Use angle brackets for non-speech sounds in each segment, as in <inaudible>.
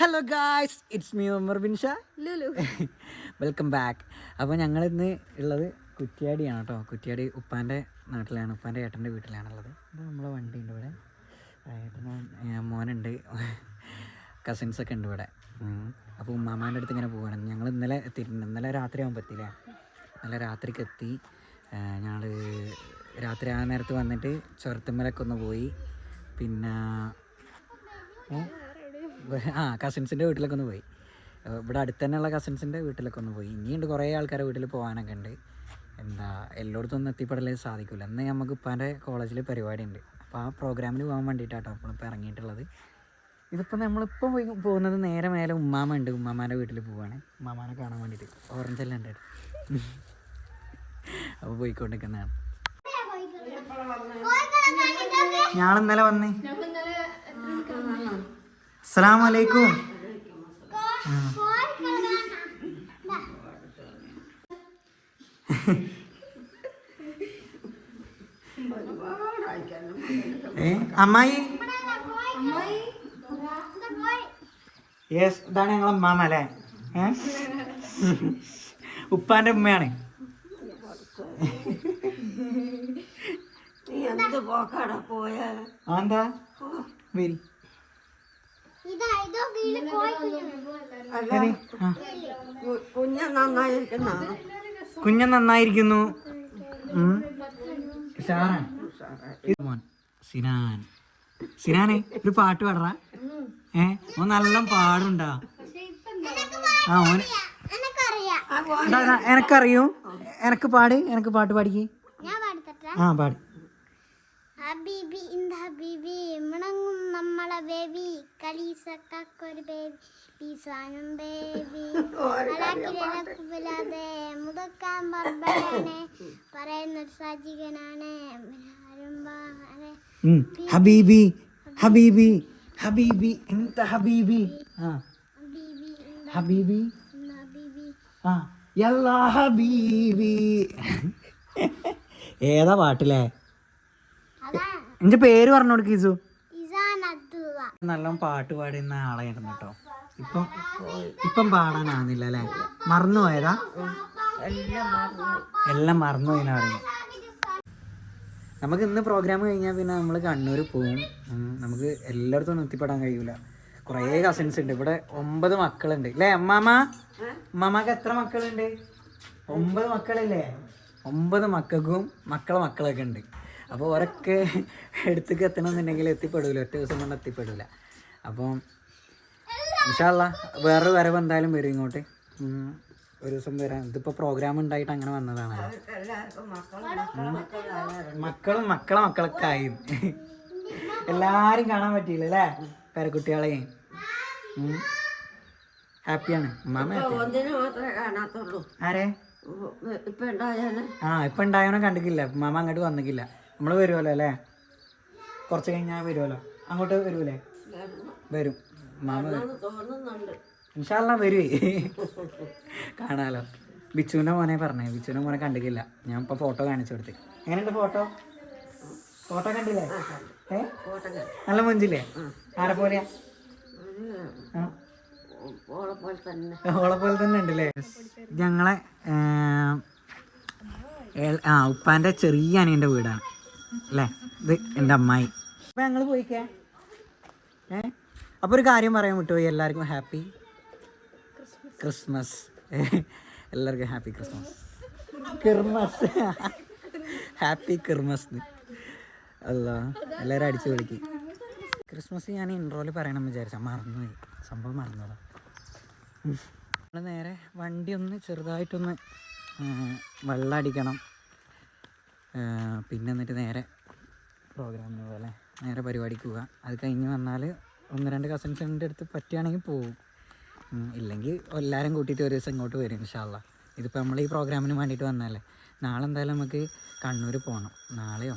Hello guys it's me Umar Binsha Lulu welcome back അപ്പോൾ ഞങ്ങൾ ഇന്ന് ഉള്ളത് കുറ്റ്യാടിയാണ് കേട്ടോ കുറ്റ്യാടി ഉപ്പാന്റെ നാട്ടിലാണ്. ഉപ്പാന്റെ ഏട്ടന്റെ വീട്ടിലാണുള്ളത്. അപ്പോൾ നമ്മളെ വണ്ടി ഉണ്ട് ഇവിടെ ഏട്ടന് മോനുണ്ട്. കസിൻസൊക്കെ ഉണ്ട് ഇവിടെ. അപ്പോൾ ഉമ്മാമാന്റെ അടുത്ത് ഇങ്ങനെ പോവാണ്. ഞങ്ങൾ ഇന്നലെ എത്തിയിട്ടുണ്ട് ഇന്നലെ രാത്രി ആകുമ്പോൾ എത്തിയില്ലേ? ഇന്നലെ രാത്രിക്ക് എത്തി. ഞങ്ങൾ രാത്രി ആ നേരത്ത് വന്നിട്ട് ചുരത്തുമ്മലൊക്കെ ഒന്ന് പോയി. പിന്നെ <laughs> ആ കസിൻസിന്റെ വീട്ടിലൊക്കെ ഒന്ന് പോയി. ഇവിടെ അടുത്ത് തന്നെയുള്ള കസിൻസിന്റെ വീട്ടിലൊക്കെ ഒന്ന് പോയി. ഇനിയുണ്ട് കുറേ ആൾക്കാരെ വീട്ടിൽ പോകാനൊക്കെ ഉണ്ട്. എന്താ എല്ലായിടത്തും ഒന്നും എത്തിപ്പെടലേ സാധിക്കില്ല എന്നാൽ നമുക്ക് ഇപ്പാന്റെ കോളേജിൽ പരിപാടി ഉണ്ട് അപ്പോൾ ആ പ്രോഗ്രാമിന് പോകാൻ വേണ്ടിയിട്ടാട്ടോ അപ്പോൾ ഇപ്പോൾ ഇറങ്ങിയിട്ടുള്ളത്. ഇതിപ്പോൾ നമ്മളിപ്പോൾ പോയി പോകുന്നത് നേരെ മേലെ ഉമ്മാമ ഉണ്ട്. ഉമ്മാമാന്റെ വീട്ടിൽ പോവാണ്. ഉമ്മാമാനെ കാണാൻ വേണ്ടിയിട്ട്. ഓറഞ്ച് എല്ലാം ഉണ്ട് അപ്പോൾ പോയിക്കൊണ്ടിരിക്കുന്നതാണ്. ഞാൻ ഇന്നലെ വന്നേ. അസ്സലാമു അലൈക്കും ഏ അമ്മായി? യെസ് ഇതാണ് ഞങ്ങൾ ഉമ്മാമ അല്ലേ? ഉപ്പാന്റെ ഉമ്മയാണ്. നീ എന്ത് പോക്കാടാ പോയ? എന്താ വരി. കുഞ്ഞ്. നന്നായിരിക്കുന്ന. സിനാൻ. സിനാനെ ഒരു പാട്ട് പാടറാ. ഏ ഓ നല്ല പാടുണ്ടാ. ആ ഓന് എനക്കറിയൂ. എനക്ക് പാട് എനക്ക് പാട്ട് പാടിക്കേ. ആ പാട്. ഹബീബി ഇന്ത ഹബീബി മണങ്ങും നമ്മളെ ബേബി. കളീസക്കൊരു ബേബി. പീസാനും ബേബി. അലാക്കിലാതെ മുതക്കാൻ ബർബരാണ് പറയുന്നൊരു സജികനാണ്. ഹബീബി ഹബീബി ഹബീബി എന്ത ഹബീബി. ഹബീബി ആ. എല്ലാ ഹബീബി. ഏതാ പാട്ടില്ലേ എന്റെ പേര് പറഞ്ഞു കൊടുക്ക് ഇസു നല്ല പാട്ട് പാടുന്ന ആളായിരുന്നു കേട്ടോ. ഇപ്പം ഇപ്പം പാടാനാവുന്നില്ല അല്ലേ? മറന്നു പോയതാ? എല്ലാം മറന്നു പോയിന്നാ പറയുന്നത് നമുക്ക് ഇന്ന് പ്രോഗ്രാം കഴിഞ്ഞാൽ പിന്നെ നമ്മൾ കണ്ണൂർ പോവും. നമുക്ക് എല്ലായിടത്തും ഒന്നും എത്തിപ്പെടാൻ കഴിയൂല. കുറേ കസിൻസ് ഉണ്ട്. ഇവിടെ ഒമ്പത് മക്കളുണ്ട്. അല്ലേ അമ്മാമ? അമ്മാമക്ക് എത്ര മക്കളുണ്ട്? ഒമ്പത് മക്കളില്ലേ? ഒമ്പത് മക്കൾക്കും മക്കളെ മക്കളൊക്കെ ഉണ്ട്. അപ്പോൾ ഓരൊക്കെ എടുത്തേക്ക് എത്തണമെന്നുണ്ടെങ്കിൽ എത്തിപ്പെടൂല. ഒറ്റ ദിവസം കൊണ്ട് എത്തിപ്പെടൂല. അപ്പം ഇൻഷാല്ല വേറൊരു വരവ് എന്തായാലും വരും ഇങ്ങോട്ട്. ഒരു ദിവസം വരാം. ഇതിപ്പോൾ പ്രോഗ്രാം ഉണ്ടായിട്ട് അങ്ങനെ വന്നതാണ്. മക്കളും മക്കളും മക്കളും മക്കളെ മക്കളൊക്കെ ആയി. എല്ലാവരും കാണാൻ പറ്റിയില്ല അല്ലേ? പേരക്കുട്ടികളെ. ഹാപ്പിയാണ്. ആരെ? ആ ഇപ്പൊ ഉണ്ടായവനെ കണ്ടിട്ടില്ല. മാമ അങ്ങോട്ട് വന്നിക്കില്ല നമ്മൾ വരുമല്ലോ അല്ലേ? കുറച്ച് കഴിഞ്ഞാൽ വരുമല്ലോ അങ്ങോട്ട് വരുമല്ലേ വരും. മാമ ഇൻഷാല്ല വരുവേ കാണാലോ. ബിച്ചുവിന്റെ മോനെ പറഞ്ഞേ. ബിച്ചുവിന്റെ മോനെ കണ്ടിട്ടില്ല. ഞാൻ ഇപ്പോൾ ഫോട്ടോ കാണിച്ചു കൊടുത്ത്. എങ്ങനെയുണ്ട് ഫോട്ടോ? ഫോട്ടോ കണ്ടില്ലേ? ഏ? നല്ല മുഞ്ചില്ലേ? ആരെ പോലെയാ? ഓളെ പോലെ തന്നെ ഉണ്ടല്ലേ? ഞങ്ങളെ ആ ഉപ്പാന്റെ ചെറിയ അനിയന്റെ വീടാണ്. അല്ലേ ഇത് എന്റെ അമ്മായി. അപ്പം ഞങ്ങൾ പോയിക്കേ. ഏ? അപ്പോൾ ഒരു കാര്യം പറയാൻ വിട്ടുപോയി എല്ലാവർക്കും ഹാപ്പി ക്രിസ്മസ്. എല്ലാവർക്കും happy Christmas. Christmas. Happy Christmas. അല്ല എല്ലാവരും അടിച്ചു വിളിക്കും ക്രിസ്മസ് ഞാൻ ഇൻട്രോയിൽ പറയണം വിചാരിച്ച. മറന്നുപോയി. സംഭവം മറന്നതാ. നമ്മൾ നേരെ വണ്ടി ഒന്ന് ചെറുതായിട്ടൊന്ന് വെള്ളം അടിക്കണം പിന്നെ എന്നിട്ട് നേരെ പ്രോഗ്രാമിന് പോലെ നേരെ പരിപാടിക്ക് പോവുക. അത് കഴിഞ്ഞ് വന്നാൽ ഒന്ന് രണ്ട് കസിൻസിന്റെ അടുത്ത് പറ്റുകയാണെങ്കിൽ പോവും. ഇല്ലെങ്കിൽ എല്ലാവരും കൂട്ടിയിട്ട് ഒരു ദിവസം ഇങ്ങോട്ട് വരും ഇൻഷാല്ല ഇതിപ്പോൾ നമ്മൾ ഈ പ്രോഗ്രാമിന് വേണ്ടിയിട്ട് വന്നാലേ നാളെ എന്തായാലും നമുക്ക് കണ്ണൂർ പോകണം നാളെയോ?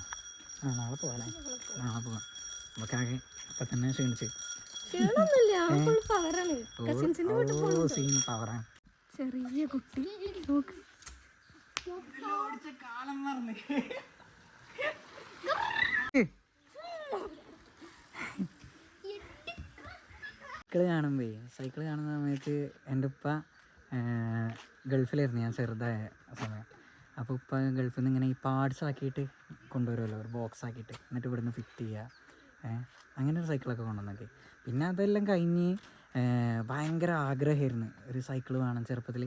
ആ നാളെ പോകണേ നാളെ പോകാം നമുക്കാകെ ഇപ്പം തന്നെ ക്ഷീണിച്ച്. ഓ സീൻ പവറാണ് ചെറിയ കുട്ടി നോക്ക്. സൈക്കിൾ കാണുമ്പേ സൈക്കിൾ കാണുന്ന സമയത്ത് എന്റെ ഉപ്പ ഗൾഫിലായിരുന്നു. ഞാൻ ചെറുതായ സമയം. അപ്പോൾ ഉപ്പ ഗൾഫിൽ നിന്ന് ഇങ്ങനെ ഈ പാർട്സ് ആക്കിയിട്ട് കൊണ്ടുവരുമല്ലോ ഒരു ബോക്സ് ആക്കിയിട്ട്. എന്നിട്ട് ഇവിടുന്ന് ഫിറ്റ് ചെയ്യുക. അങ്ങനെ ഒരു സൈക്കിളൊക്കെ കൊണ്ടുവന്നൊക്കെ. പിന്നെ അതെല്ലാം കഴിഞ്ഞ് ഭയങ്കര ആഗ്രഹമായിരുന്നു. ഒരു സൈക്കിൾ വേണം ചെറുപ്പത്തിൽ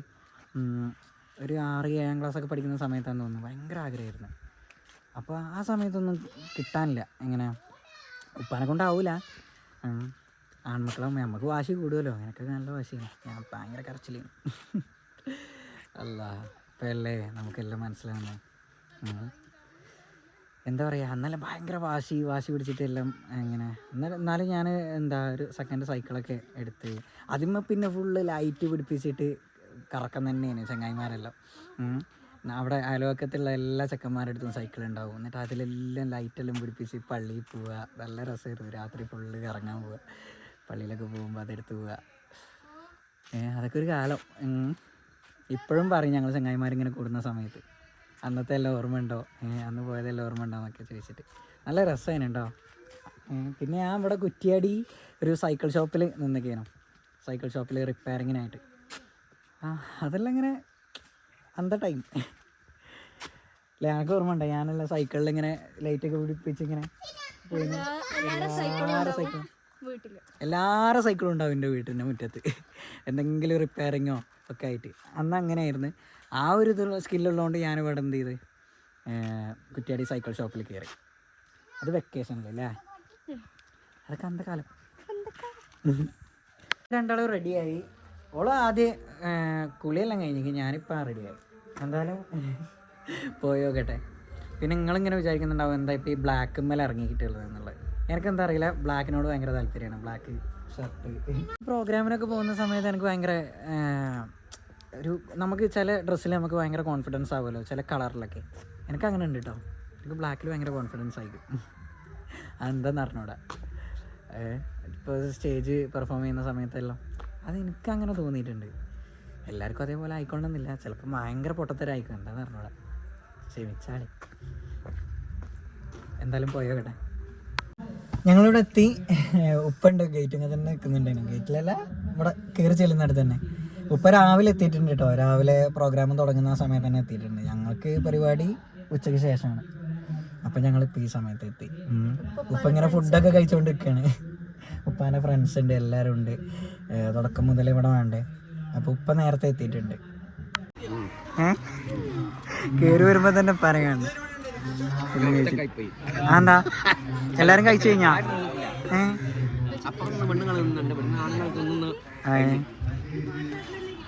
ഒരു ആറ് ഏഴാം ക്ലാസ്സൊക്കെ പഠിക്കുന്ന സമയത്താന്ന് തോന്നുന്നു. ഭയങ്കര ആഗ്രഹമായിരുന്നു. അപ്പോൾ ആ സമയത്തൊന്നും കിട്ടാനില്ല. എങ്ങനെ ഉപ്പാനെ കൊണ്ടാവൂല. ഉം. ആൺമക്കളാകുമ്പോൾ നമുക്ക് വാശി കൂടുമല്ലോ അങ്ങനെയൊക്കെ നല്ല വാശിയാണ്. ഞാൻ ഭയങ്കര കരച്ചിലും. അല്ല ഇപ്പം അല്ലേ? നമുക്കെല്ലാം മനസ്സിലാവുന്നത് എന്താ പറയുക അന്നല്ല ഭയങ്കര വാശി വാശി പിടിച്ചിട്ട് എല്ലാം ഇങ്ങനെ. എന്നാലും എന്നാലും ഞാൻ എന്താ ഒരു സെക്കൻഡ് സൈക്കിളൊക്കെ എടുത്ത് അതിന്മേൽ പിന്നെ ഫുള്ള് ലൈറ്റ് പിടിപ്പിച്ചിട്ട് കറക്കം തന്നെയാണ് ചങ്ങായിമാരെല്ലാം. അവിടെ അയൽവക്കത്തുള്ള എല്ലാ ചെക്കന്മാരുടെ അടുത്തും സൈക്കിൾ ഉണ്ടാവും. എന്നിട്ട് അതിലെല്ലാം ലൈറ്റെല്ലാം പിടിപ്പിച്ച് പള്ളിയിൽ പോവുക. നല്ല രസമായിരുന്നു. രാത്രി ഫുള്ള് കറങ്ങാൻ പോവുക. പള്ളിയിലൊക്കെ പോകുമ്പോൾ അതെടുത്ത് പോവുക. അതൊക്കെ ഒരു കാലം. ഇപ്പോഴും പറയും ഞങ്ങൾ ചങ്ങായിമാരിങ്ങനെ കൂടുന്ന സമയത്ത്. അന്നത്തെ എല്ലാം ഓർമ്മ ഉണ്ടോ? അന്ന് പോയതെല്ലാം ഓർമ്മ ഉണ്ടോ എന്നൊക്കെ ചോദിച്ചിട്ട്. നല്ല രസമാണ് കേട്ടോ പിന്നെ ഞാൻ ഇവിടെ കുറ്റിയാടി ഒരു സൈക്കിൾ ഷോപ്പിൽ നിന്നൊക്കെയാണ് സൈക്കിൾ ഷോപ്പിൽ റിപ്പയറിങ്ങിനായിട്ട് അതെല്ലാം ഇങ്ങനെ അന്ത ടൈം അല്ലേ എനിക്ക് ഓർമ്മ ഉണ്ടോ? ഞാനെല്ലാം സൈക്കിളിൽ ഇങ്ങനെ ലൈറ്റൊക്കെ പിടിപ്പിച്ച് ഇങ്ങനെ എല്ലാവരും സൈക്കിളും ഉണ്ടാവും എന്റെ വീട്ടിന്റെ മുറ്റത്ത്. എന്തെങ്കിലും റിപ്പയറിങ്ങോ ഒക്കെ ആയിട്ട്. അന്ന് അങ്ങനെയായിരുന്നു. ആ ഒരു ഇതുള്ള സ്കില്ലുള്ളതുകൊണ്ട് ഞാനിവിടെ എന്ത് ചെയ്ത്? കുറ്റിയാടി സൈക്കിൾ ഷോപ്പിൽ കയറി അത് വെക്കേഷനിലല്ലേ അതൊക്കെ അന്ത കാലം. രണ്ടാളും റെഡിയായി ഓൾ ആദ്യം കുളിയെല്ലാം കഴിഞ്ഞെങ്കിൽ ഞാനിപ്പോൾ റെഡിയായി എന്തായാലും പോയി നോക്കട്ടെ. പിന്നെ നിങ്ങളിങ്ങനെ വിചാരിക്കുന്നുണ്ടാവും എന്താ ഇപ്പോൾ ഈ ബ്ലാക്ക് മേലെ ഇറങ്ങിയിട്ടുള്ളത് എന്നുള്ളത്. എനിക്ക് എന്താ അറിയില്ല ബ്ലാക്കിനോട് ഭയങ്കര താല്പര്യമാണ്. ബ്ലാക്ക് ഷർട്ട് പ്രോഗ്രാമിനൊക്കെ പോകുന്ന സമയത്ത് എനിക്ക് ഭയങ്കര ഒരു നമുക്ക് ചില ഡ്രസ്സിൽ നമുക്ക് ഭയങ്കര കോൺഫിഡൻസ് ആവുമല്ലോ ചില കളറിലൊക്കെ എനിക്ക് അങ്ങനെ ഉണ്ട് കേട്ടോ എനിക്ക് ബ്ലാക്കിൽ ഭയങ്കര കോൺഫിഡൻസ് ആയിരിക്കും. അതെന്താന്ന് അറിഞ്ഞൂടാ. ഇപ്പോൾ സ്റ്റേജ് പെർഫോം ചെയ്യുന്ന സമയത്തെല്ലാം. അത് എനിക്ക് അങ്ങനെ തോന്നിയിട്ടുണ്ട്. എല്ലാവർക്കും അതേപോലെ ആയിക്കൊണ്ടെന്നില്ല ചിലപ്പോൾ ഭയങ്കര പൊട്ടത്തരായിരിക്കും. എന്താന്ന് അറിഞ്ഞൂടാ ക്ഷമിച്ചാളി. എന്തായാലും പോയോ കേട്ടെ ഞങ്ങളിവിടെ എത്തി. ഉപ്പുണ്ട്. ഗേറ്റ് ഇങ്ങനെ തന്നെ നിൽക്കുന്നുണ്ടായിരുന്നു ഗേറ്റിലല്ല ഇവിടെ കയറി ചെല്ലുന്നിടത്ത് തന്നെ. ഉപ്പ രാവിലെ എത്തിയിട്ടുണ്ട് കേട്ടോ. രാവിലെ പ്രോഗ്രാം തുടങ്ങുന്ന ആ സമയത്ത് തന്നെ എത്തിയിട്ടുണ്ട്. ഞങ്ങൾക്ക് പരിപാടി ഉച്ചയ്ക്ക് ശേഷമാണ്. അപ്പം ഞങ്ങളിപ്പോൾ ഈ സമയത്ത് എത്തി. ഉപ്പ ഇങ്ങനെ ഫുഡൊക്കെ കഴിച്ചുകൊണ്ട് നിൽക്കുകയാണ് ഉപ്പാന്റെ ഫ്രണ്ട്സ് ഉണ്ട് എല്ലാവരും ഉണ്ട് തുടക്കം മുതൽ ഇവിടെ വേണ്ടേ അപ്പോൾ ഉപ്പ നേരത്തെ എത്തിയിട്ടുണ്ട് കയറി വരുമ്പോൾ തന്നെ പറയാണ് എന്താ എല്ലാരും കഴിച്ചു കഴിഞ്ഞാ.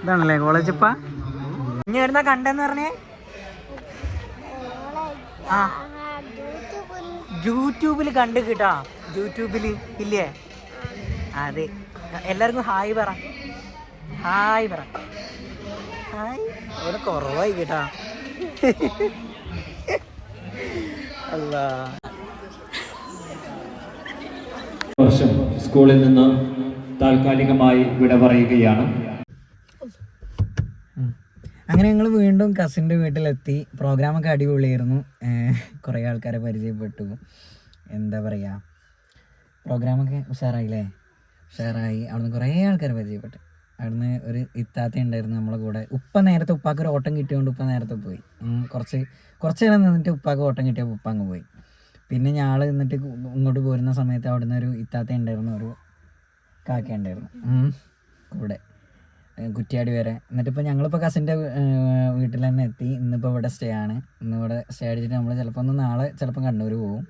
ഇതാണല്ലേ കോളേജ് ഇപ്പ ഇനി വരുന്ന കണ്ടെന്ന് പറഞ്ഞേ ആ യൂട്യൂബിൽ കണ്ടു കിട്ടാ യൂട്യൂബിൽ ഇല്ലേ അതെ. എല്ലാവർക്കും ഹായ് പറ. ഹായ് പറ. ഹായ്. അവിടെ കുറവായി കേട്ടാ. അല്ല. വർഷം സ്കൂളിൽ നിന്ന് താൽക്കാലികമായി വിട പറയുകയാണ്. അങ്ങനെ ഞങ്ങൾ വീണ്ടും കസിന്റെ വീട്ടിലെത്തി. പ്രോഗ്രാമൊക്കെ അടിപൊളിയായിരുന്നു. കുറേ ആൾക്കാരെ പരിചയപ്പെട്ടു. എന്താ പറയുക പ്രോഗ്രാമൊക്കെ ഉഷാറായില്ലേ? ഉഷാറായി അവിടുന്ന് കുറേ ആൾക്കാർ പരിചയപ്പെട്ടു. അവിടുന്ന് ഒരു ഇത്താത്ത ഉണ്ടായിരുന്നു നമ്മളെ കൂടെ. ഉപ്പ നേരത്തെ ഉപ്പാക്ക് ഒരു ഓട്ടം കിട്ടിയതുകൊണ്ട് ഉപ്പ നേരത്തെ പോയി. കുറച്ച് കുറച്ച് നേരം നിന്നിട്ട് ഉപ്പാക്ക് ഓട്ടം കിട്ടിയപ്പോൾ ഉപ്പ അങ്ങ് പോയി. പിന്നെ ഞാൾ നിന്നിട്ട് ഇങ്ങോട്ട് പോരുന്ന സമയത്ത് അവിടുന്ന് ഒരു ഇത്താത്ത ഉണ്ടായിരുന്നു ഒരു കാക്ക ഉണ്ടായിരുന്നു. കൂടെ. കുറ്റിയാടി വരെ. വരെ എന്നിട്ടിപ്പോൾ ഞങ്ങളിപ്പോൾ കസിന്റെ വീട്ടിൽ തന്നെ എത്തി. ഇന്നിപ്പോൾ ഇവിടെ സ്റ്റേ ആണ്. ഇന്നിവിടെ സ്റ്റേ അടിച്ചിട്ട് നമ്മൾ ചിലപ്പോൾ ഒന്ന് നാളെ ചിലപ്പം കണ്ണൂർ പോകും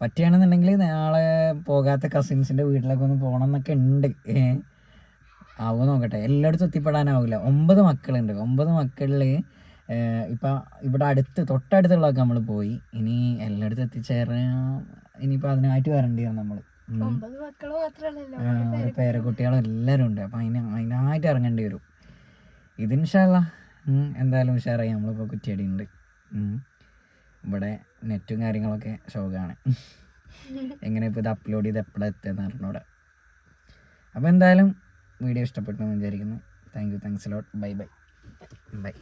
പറ്റുകയാണെന്നുണ്ടെങ്കിൽ നാളെ പോകാത്ത കസിൻസിന്റെ വീട്ടിലൊക്കെ ഒന്ന് പോകണം എന്നൊക്കെ ഉണ്ട് ആവുമോ നോക്കട്ടെ. എല്ലായിടത്തും എത്തിപ്പെടാനാവില്ല ഒമ്പത് മക്കളുണ്ട്. ഒമ്പത് മക്കളിൽ ഇപ്പം ഇവിടെ അടുത്ത് തൊട്ടടുത്തുള്ളതൊക്കെ നമ്മൾ പോയി. ഇനി എല്ലായിടത്തും എത്തിച്ചേരാൻ ഇനിയിപ്പോൾ അതിനായിട്ട് വരേണ്ടി വരും നമ്മൾ പേരക്കുട്ടികളും. എല്ലാവരും ഉണ്ട്. അപ്പം അതിന് അതിനായിട്ട് ഇറങ്ങേണ്ടി വരും. ഇതിൻഷല്ല എന്തായാലും ഉഷാറായി. നമ്മളിപ്പോൾ കുറ്റിയടി ഉണ്ട്. ഇവിടെ നെറ്റും കാര്യങ്ങളൊക്കെ ശോകമാണ് എങ്ങനെ ഇപ്പോൾ ഇത് അപ്ലോഡ് ചെയ്ത് എപ്പോഴാണ് എത്തുക അറിഞ്ഞൂടെ. അപ്പോൾ എന്തായാലും വീഡിയോ ഇഷ്ടപ്പെട്ടു എന്ന് വിചാരിക്കുന്നു. Thank you thanks lot bye bye bye